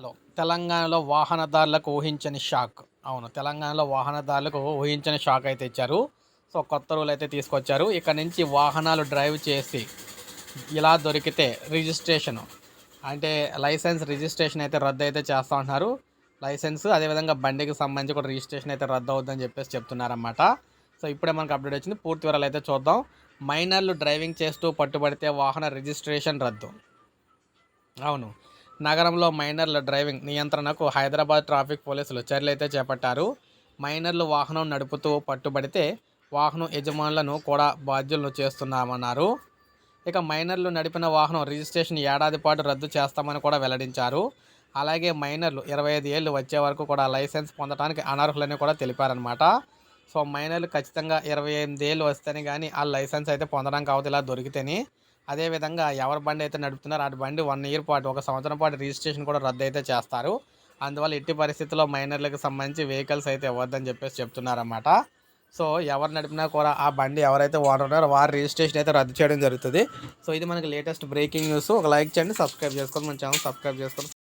Hello తెలంగాణలో వాహనదారులకు ఊహించని షాక్. అవును తెలంగాణలో వాహనదారులకు ఊహించని షాక్ అయితే ఇచ్చారు. సో కొత్త రూల్ అయితే తీసుకొచ్చారు. ఇక్కడ నుంచి వాహనాలు డ్రైవ్ చేసి ఇలా దొరికితే రిజిస్ట్రేషన్. అంటే లైసెన్స్ రిజిస్ట్రేషన్ అయితే రద్దు అయితే చేస్తూ ఉంటున్నారు లైసెన్స్ అదేవిధంగా బండికి సంబంధించి కూడా రిజిస్ట్రేషన్ అయితే రద్దు అవుతుందని చెప్పేసి చెప్తున్నారన్నమాట. సో ఇప్పుడే మనకు అప్డేట్ వచ్చింది. పూర్తి వివరాలు అయితే చూద్దాం. మైనర్లు డ్రైవింగ్ చేస్తూ పట్టుబడితే వాహన రిజిస్ట్రేషన్ రద్దు. అవును. నగరంలో మైనర్ల డ్రైవింగ్ నియంత్రణకు హైదరాబాద్ ట్రాఫిక్ పోలీసులు చర్యలైతే చేపట్టారు. మైనర్లు వాహనం నడుపుతూ పట్టుబడితే వాహనం యజమానులను కూడా బాధ్యులను చేస్తున్నామన్నారు. ఇక మైనర్లు నడిపిన వాహనం రిజిస్ట్రేషన్ ఏడాది పాటు రద్దు చేస్తామని కూడా వెల్లడించారు. అలాగే మైనర్లు ఇరవై ఐదు ఏళ్ళు వచ్చే వరకు కూడా లైసెన్స్ పొందడానికి అనర్హులని కూడా తెలిపారనమాట సో మైనర్లు ఖచ్చితంగా ఇరవై ఎనిమిది ఏళ్ళు వస్తేనే కానీ ఆ లైసెన్స్ అయితే పొందడానికి అవతల దొరికితేనే. అదేవిధంగా ఎవరి బండి అయితే నడుపుతున్నారో అటు బండి వన్ ఇయర్ పాటు ఒక సంవత్సరం పాటు రిజిస్ట్రేషన్ కూడా రద్దు అయితే చేస్తారు. అందువల్ల ఎట్టి పరిస్థితుల్లో మైనర్లకు సంబంధించి వెహికల్స్ అయితే ఇవ్వద్దని చెప్పేసి చెప్తున్నారన్నమాట. సో ఎవరు నడిపినా కూడా ఆ బండి ఎవరైతే ఓనర్ ఉన్నారో వారి రిజిస్ట్రేషన్ అయితే రద్దు చేయడం జరుగుతుంది. సో ఇది మనకి లేటెస్ట్ బ్రేకింగ్ న్యూస్. ఒక లైక్ చేయండి సబ్స్క్రైబ్ చేసుకోండి. మన ఛానల్ సబ్స్క్రైబ్ చేసుకోండి.